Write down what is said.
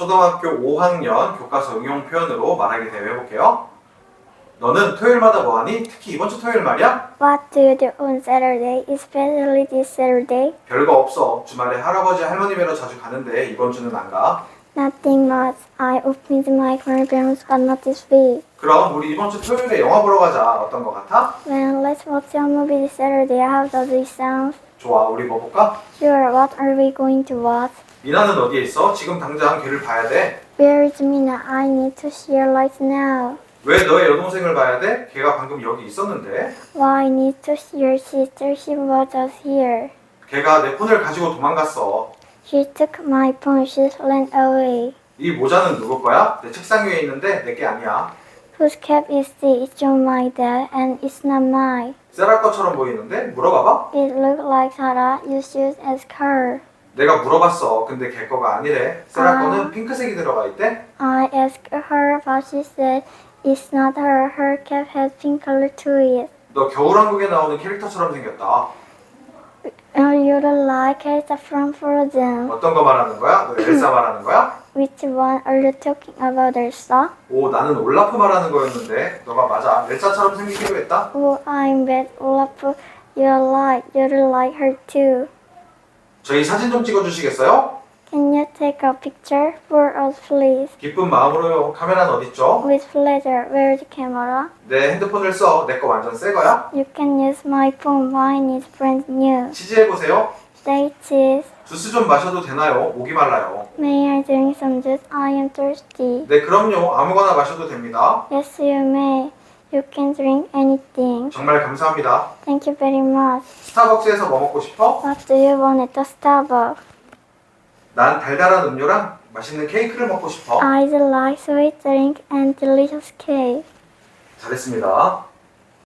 초등학교 5학년 교과서 응용 표현으로 말하기 대회 해볼게요. 너는 토요일마다 뭐하니? 특히 이번 주 토요일 말이야? What do you do on Saturday, especially this Saturday? 별거 없어. 주말에 할아버지 할머니 뵈러 자주 가는데 이번 주는 안 가. Nothing much. I opened my grandparents but not this week. 그럼 우리 이번 주 토요일에 영화 보러 가자. 어떤 거 같아? Well, let's watch a movie this Saturday. How does it sound? 좋아. 우리 뭐 볼까? Sure, what are we going to watch? 미나는 어디에 있어? 지금 당장 걔를 봐야 돼. Where is Mina? I need to see her right now. 왜 너의 여동생을 봐야 돼? 걔가 방금 여기 있었는데. Why I need to see your sister? She was just here. 걔가 내 폰을 가지고 도망갔어. She took my phone. She ran away. 이 모자는 누구 거야? 내 책상 위에 있는데 내게 아니야. Whose cap is this? It's on my dad and it's not mine. 세라 거처럼 보이는데? 물어봐봐. It looked like Sarah. You should ask her. 내가 물어봤어. 근데 걔 거가 아니래. 세라 아. 거는 핑크색이 들어가 있대. I asked her, but she said it's not her. Her cap has pink color to it. 너 겨울왕국에 나오는 캐릭터처럼 생겼다. Oh, you don't like it from Frozen. 어떤 거 말하는 거야? 너 엘사 말하는 거야? Which one are you talking about, Elsa? 오, 나는 올라프 말하는 거였는데 너가 맞아. 엘사처럼 생기기로 했다. Oh, I'm bad, Olaf. You're like, you don't like her too. 저희 사진 좀 찍어주시겠어요? Take a picture for us, please? 기쁜 마음으로요. 카메라는 어딨죠? With pleasure. Where's the camera? 내 핸드폰을 써. 내 거 완전 새 거야. You can use my phone. Mine is brand new. 치즈해 보세요. Say cheese. 주스 좀 마셔도 되나요? 목이 말라요. May I drink some juice? I am thirsty. 네, 그럼요. 아무거나 마셔도 됩니다. Yes, you may. You can drink anything. 정말 감사합니다. Thank you very much. 스타벅스에서 뭐 먹고 싶어? What do you want at the Starbucks? 난 달달한 음료랑 맛있는 케이크를 먹고 싶어. I like sweet drink and delicious cake. 잘했습니다.